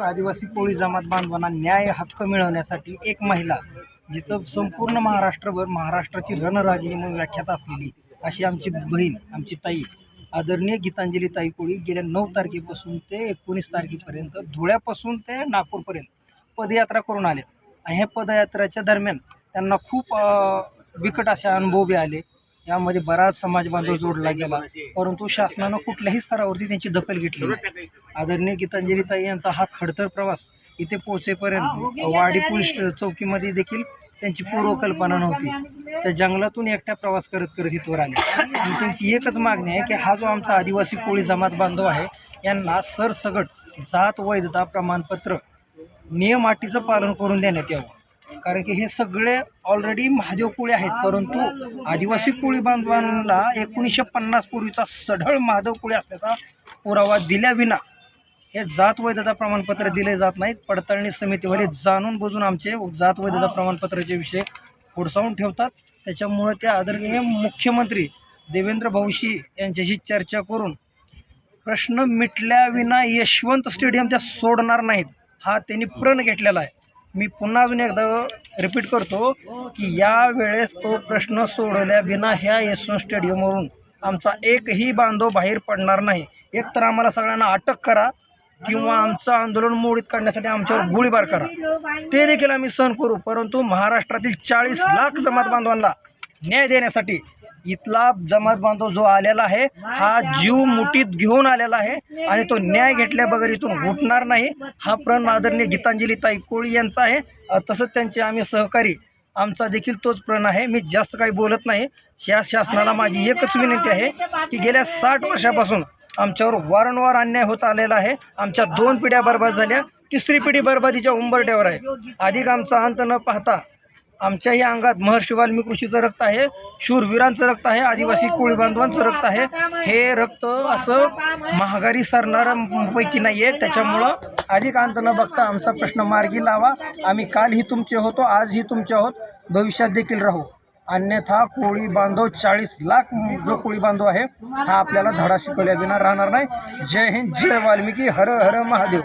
आदिवासी कोळी जमात बांधवांना न्याय हक्क मिळवण्यासाठी एक महिला जिचं संपूर्ण महाराष्ट्रभर महाराष्ट्राची रणरागिणी म्हणून व्याख्यात असलेली अशी आमची बहीण आमची ताई आदरणीय गीतांजली ताई कोळी गेल्या नऊ तारखेपासून ते एकोणीस तारखेपर्यंत धुळ्यापासून ते नागपूरपर्यंत पदयात्रा करून आले आणि ह्या पदयात्रेच्या दरम्यान त्यांना खूप बिकट असे अनुभव बी आले. यामध्ये बराच समाज बांधव जोडला गेला परंतु शासनानं कुठल्याही स्तरावरती त्यांची दखल घेतली आदरणीय गीतांजली ताई यांचा हा खडतर प्रवास इथे पोहोचेपर्यंत वाडी पोलीस चौकीमध्ये देखील त्यांची पूर्वकल्पना नव्हती. त्या जंगलातून एकट्या प्रवास करत करत इथवर आले. आणि त्यांची एकच मागणी आहे की हा जो आमचा आदिवासी कोळी जमात बांधव आहे यांना सरसगट जात वैधता प्रमाणपत्र नियम अटीचं पालन करून देण्यात यावं. कारण की हे सगळे ऑलरेडी महादेव कोळी आहेत परंतु आदिवासी कोळी बांधवांना एकोणीसशे पन्नास पूर्वीचा सढळ महादेव कोळी असल्याचा पुरावा दिल्याविना हे जात वैधता प्रमाणपत्र दिले जात नाहीत. पडताळणी समितीवाले जाणून बुजून आमचे जात वैधता प्रमाणपत्राचे विषय पुढसावून ठेवतात. त्याच्यामुळे ते आदरणीय मुख्यमंत्री देवेंद्र भाऊशी यांच्याशी चर्चा करून प्रश्न मिटल्याविना यशवंत स्टेडियम त्या सोडणार नाहीत. हा त्यांनी प्रण घेतलेला आहे. मी पुन्हा अजून एकदा रिपीट करतो की या वेळेस तो प्रश्न सोडवल्याविना ह्या यशवंत स्टेडियमवरून आमचा एकही बांधव बाहेर पडणार नाही. एक तर आम्हाला सगळ्यांना अटक करा. किंवा आमचं आंदोलन मोडीत काढण्यासाठी आमच्यावर गोळीबार करा. ते देखील आम्ही सहन करू परंतु महाराष्ट्रातील चाळीस लाख जमात बांधवांना न्याय देण्यासाठी इथला जमात बांधव जो आलेला आहे हा जीव मुठीत घेऊन आलेला आहे आणि तो न्याय घेतल्या बगैर इथून उठणार नाही. हा प्रण आदरणीय गीतांजली ताई कोळी यांचा आहे. तसंच त्यांचे आम्ही सहकारी आमचा देखील तोच प्रण आहे. मी जास्त काही बोलत नाही. ह्या शासनाला माझी एकच विनंती आहे की गेल्या साठ वर्षापासून आमच्यावर वारंवार अन्याय होत आलेला आहे. आमच्या दोन पिढ्या बर्बाद झाल्या. तिसरी पिढी बर्बादीच्या उंबरट्यावर आहे. अधिक आमचा अंत न पाहता आमच्याही अंगात महर्षी वाल्मिक ऋषीचं रक्त आहे. शूरवीरांचं रक्त आहे. आदिवासी कोळी बांधवांचं रक्त आहे. हे रक्त असं महागारी सरणाऱ्यांपैकी पैकी नाही आहे त्याच्यामुळं अधिक अंत न बघता आमचा प्रश्न मार्गी लावा. आम्ही कालही तुमचे होतो आजही तुमचे आहोत. भविष्यात देखील राहू. अन्यथा कोळी बांधव चाळीस लाख जो कोळी बांधव आहे हा आपल्याला धडा शिकवल्या बिना राहणार नाही. जय हिंद जय वाल्मिकी हर हर महादेव.